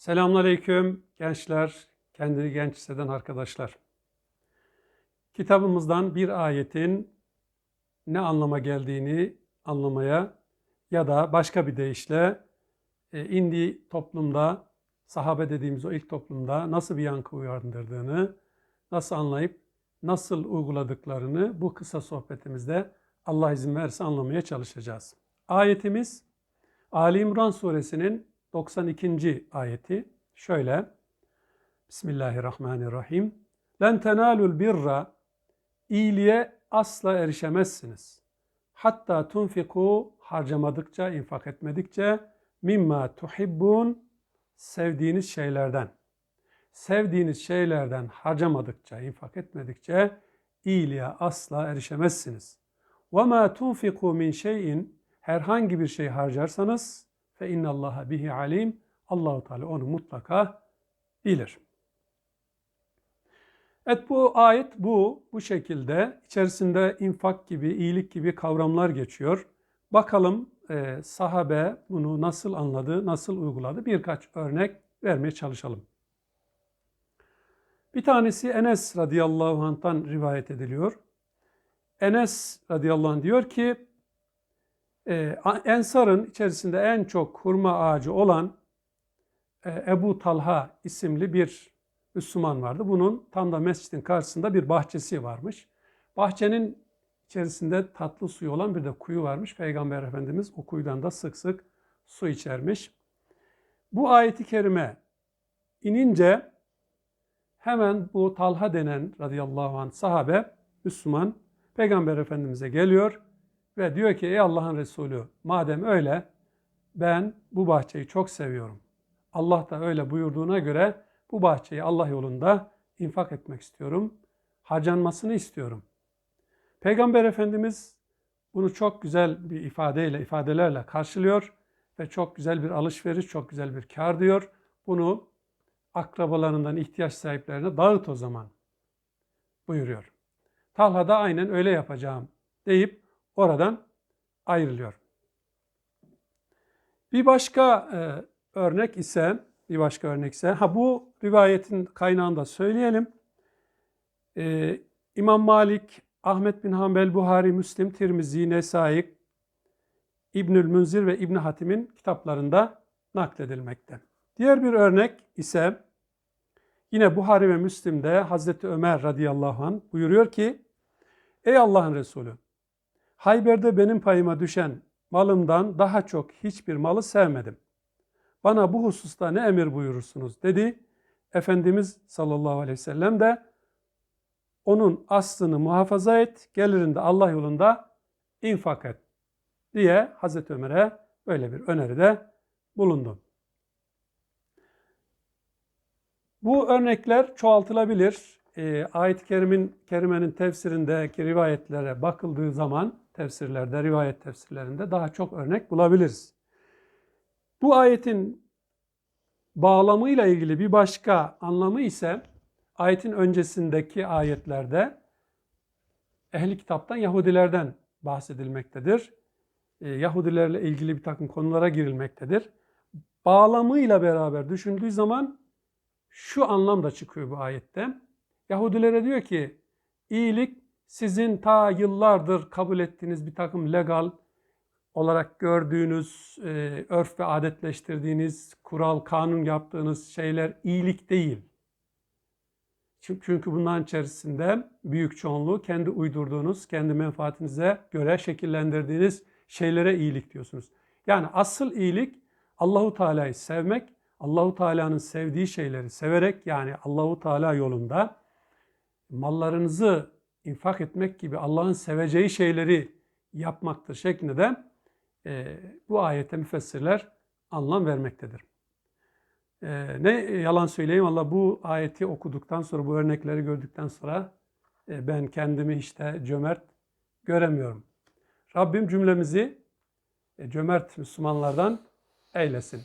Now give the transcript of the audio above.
Selamünaleyküm gençler, kendini genç hisseden arkadaşlar. Kitabımızdan bir ayetin ne anlama geldiğini anlamaya ya da başka bir deyişle e, indiği toplumda, sahabe dediğimiz o ilk toplumda nasıl bir yankı uyandırdığını, nasıl anlayıp nasıl uyguladıklarını bu kısa sohbetimizde Allah izin verirse anlamaya çalışacağız. Ayetimiz Ali İmran suresinin 92. ayeti şöyle. Bismillahirrahmanirrahim. Len tenalul birra iyiliğe asla erişemezsiniz. Hatta tunfiku harcamadıkça, infak etmedikçe mimma tuhibbun sevdiğiniz şeylerden. Sevdiğiniz şeylerden harcamadıkça, infak etmedikçe iyiliğe asla erişemezsiniz. Ve ma tunfiku min şeyin herhangi bir şey harcarsanız fe innallaha bihi alim. Allahu Teala onu mutlaka bilir. Evet bu ayet bu bu şekilde içerisinde infak gibi, iyilik gibi kavramlar geçiyor. Bakalım e, sahabe bunu nasıl anladı, nasıl uyguladı birkaç örnek vermeye çalışalım. Bir tanesi Enes radıyallahu anh'tan rivayet ediliyor. Enes radıyallahu anh diyor ki e, Ensar'ın içerisinde en çok hurma ağacı olan e, Ebu Talha isimli bir Müslüman vardı. Bunun tam da mescidin karşısında bir bahçesi varmış. Bahçenin içerisinde tatlı suyu olan bir de kuyu varmış. Peygamber Efendimiz o kuyudan da sık sık su içermiş. Bu ayeti kerime inince hemen bu Talha denen radıyallahu anh sahabe Müslüman Peygamber Efendimiz'e geliyor ve diyor ki ey Allah'ın Resulü madem öyle ben bu bahçeyi çok seviyorum. Allah da öyle buyurduğuna göre bu bahçeyi Allah yolunda infak etmek istiyorum. Harcanmasını istiyorum. Peygamber Efendimiz bunu çok güzel bir ifadeyle, ifadelerle karşılıyor ve çok güzel bir alışveriş, çok güzel bir kar diyor. Bunu akrabalarından ihtiyaç sahiplerine dağıt o zaman buyuruyor. Talha da aynen öyle yapacağım deyip oradan ayrılıyor. Bir başka e, örnek ise bir başka örnek ise ha bu rivayetin kaynağını da söyleyelim. Ee, İmam Malik, Ahmet bin Hanbel, Buhari, Müslim, Tirmizi, Nesai, İbnül Münzir ve İbn Hatim'in kitaplarında nakledilmekte. Diğer bir örnek ise yine Buhari ve Müslim'de Hazreti Ömer radıyallahu anh buyuruyor ki Ey Allah'ın Resulü Hayber'de benim payıma düşen malımdan daha çok hiçbir malı sevmedim. Bana bu hususta ne emir buyurursunuz dedi. Efendimiz sallallahu aleyhi ve sellem de onun aslını muhafaza et, gelirinde Allah yolunda infak et diye Hazreti Ömer'e böyle bir öneride bulundu. Bu örnekler çoğaltılabilir. E, Ayet-i Kerim'in, Kerime'nin tefsirindeki rivayetlere bakıldığı zaman tefsirlerde, rivayet tefsirlerinde daha çok örnek bulabiliriz. Bu ayetin bağlamıyla ilgili bir başka anlamı ise ayetin öncesindeki ayetlerde ehli kitaptan Yahudilerden bahsedilmektedir. Ee, Yahudilerle ilgili bir takım konulara girilmektedir. Bağlamıyla beraber düşündüğü zaman şu anlam da çıkıyor bu ayette. Yahudilere diyor ki iyilik sizin ta yıllardır kabul ettiğiniz bir takım legal olarak gördüğünüz, e, örf ve adetleştirdiğiniz, kural, kanun yaptığınız şeyler iyilik değil. Çünkü bunların içerisinde büyük çoğunluğu kendi uydurduğunuz, kendi menfaatinize göre şekillendirdiğiniz şeylere iyilik diyorsunuz. Yani asıl iyilik Allahu Teala'yı sevmek, Allahu Teala'nın sevdiği şeyleri severek yani Allahu Teala yolunda mallarınızı infak etmek gibi Allah'ın seveceği şeyleri yapmaktır şeklinde de e, bu ayete müfessirler anlam vermektedir. E, ne yalan söyleyeyim Allah bu ayeti okuduktan sonra bu örnekleri gördükten sonra e, ben kendimi işte cömert göremiyorum. Rabbim cümlemizi e, cömert Müslümanlardan eylesin.